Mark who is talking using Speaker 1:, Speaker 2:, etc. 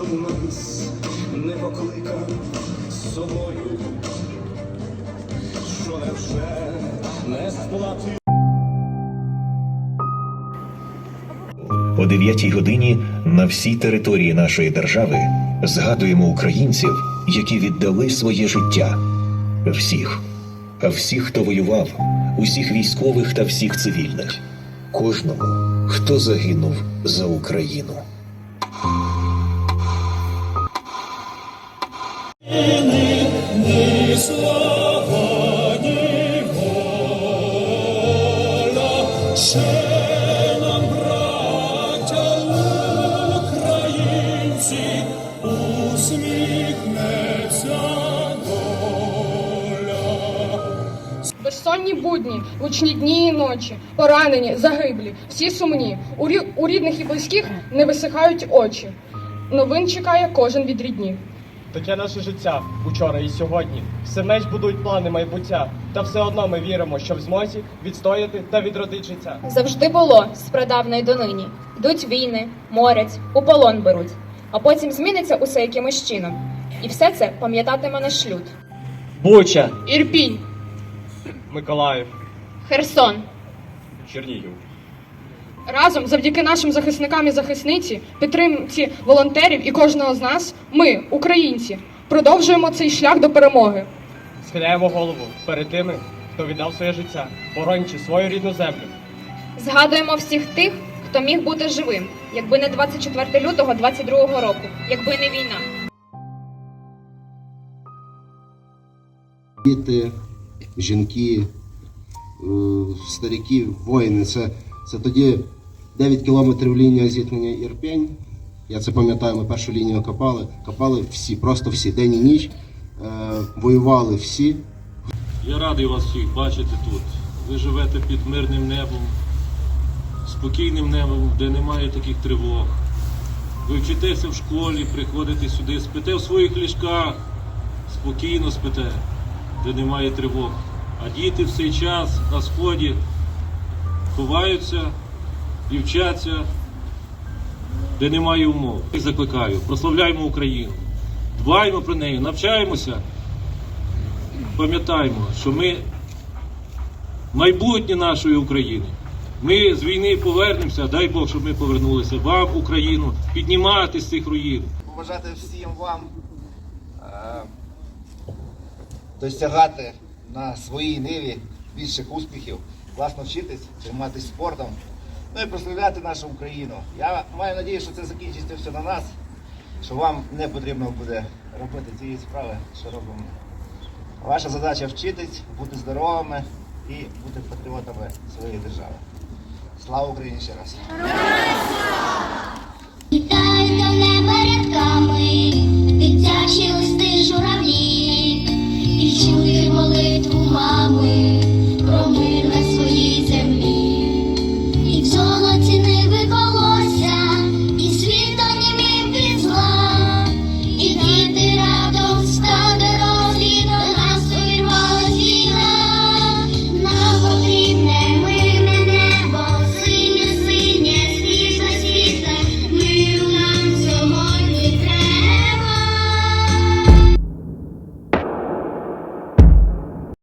Speaker 1: чому нас не покликав з собою, що невже не сплатив.
Speaker 2: О 9 годині на всій території нашої держави згадуємо українців, які віддали своє життя. Всіх, всіх, хто воював, усіх військових та всіх цивільних, кожному, хто загинув за Україну.
Speaker 3: Безсонні будні, гучні дні і ночі, поранені, загиблі, всі сумні. У рідних і близьких не висихають очі. Новин чекає кожен від рідні.
Speaker 4: Таке наше життя учора і сьогодні. Все меч будують плани майбуття. Та все одно ми віримо, що в змозі відстояти та відродити життя.
Speaker 5: Завжди було з прадавна й донині. Йдуть війни, морять, у полон беруть, а потім зміниться усе якимось чином. І все це пам'ятатиме наш люд.
Speaker 4: Буча,
Speaker 3: Ірпінь,
Speaker 4: Миколаїв,
Speaker 5: Херсон.
Speaker 4: Чернігів.
Speaker 3: Разом, завдяки нашим захисникам і захисниці, підтримці волонтерів і кожного з нас, ми, українці, продовжуємо цей шлях до перемоги.
Speaker 4: Схиляємо голову перед тими, хто віддав своє життя, боронячи свою рідну землю.
Speaker 5: Згадуємо всіх тих, хто міг бути живим, якби не 24 лютого 22 року, якби не війна.
Speaker 6: Діти, жінки, е, старики, воїни. Це, це тоді 9 кілометрів лінія зіткнення Ірпень. Я це пам'ятаю, ми першу лінію копали. Копали всі, просто всі, день і ніч. Е, воювали всі.
Speaker 7: Я радий вас всіх бачити тут. Ви живете під мирним небом, спокійним небом, де немає таких тривог. Ви вчитеся в школі, приходите сюди, спите в своїх ліжках, спокійно спите, де немає тривог. А діти в цей час на сході ховаються і де немає умов. І закликаю, прославляємо Україну, дбаємо про неї, навчаємося пам'ятаємо, що ми майбутнє нашої України. Ми з війни повернемося, дай Бог, щоб ми повернулися вам, Україну, піднімати з цих руїн.
Speaker 8: побажати всім вам е, досягати на своїй ниві більших успіхів, класно вчитись, займатися спортом, ну і прославляти нашу Україну. Я маю надію, що це закінчиться все на нас, що вам не потрібно буде робити цієї справи, що робимо. Ваша задача вчитись, бути здоровими і бути патріотами своєї держави. Слава Україні ще раз!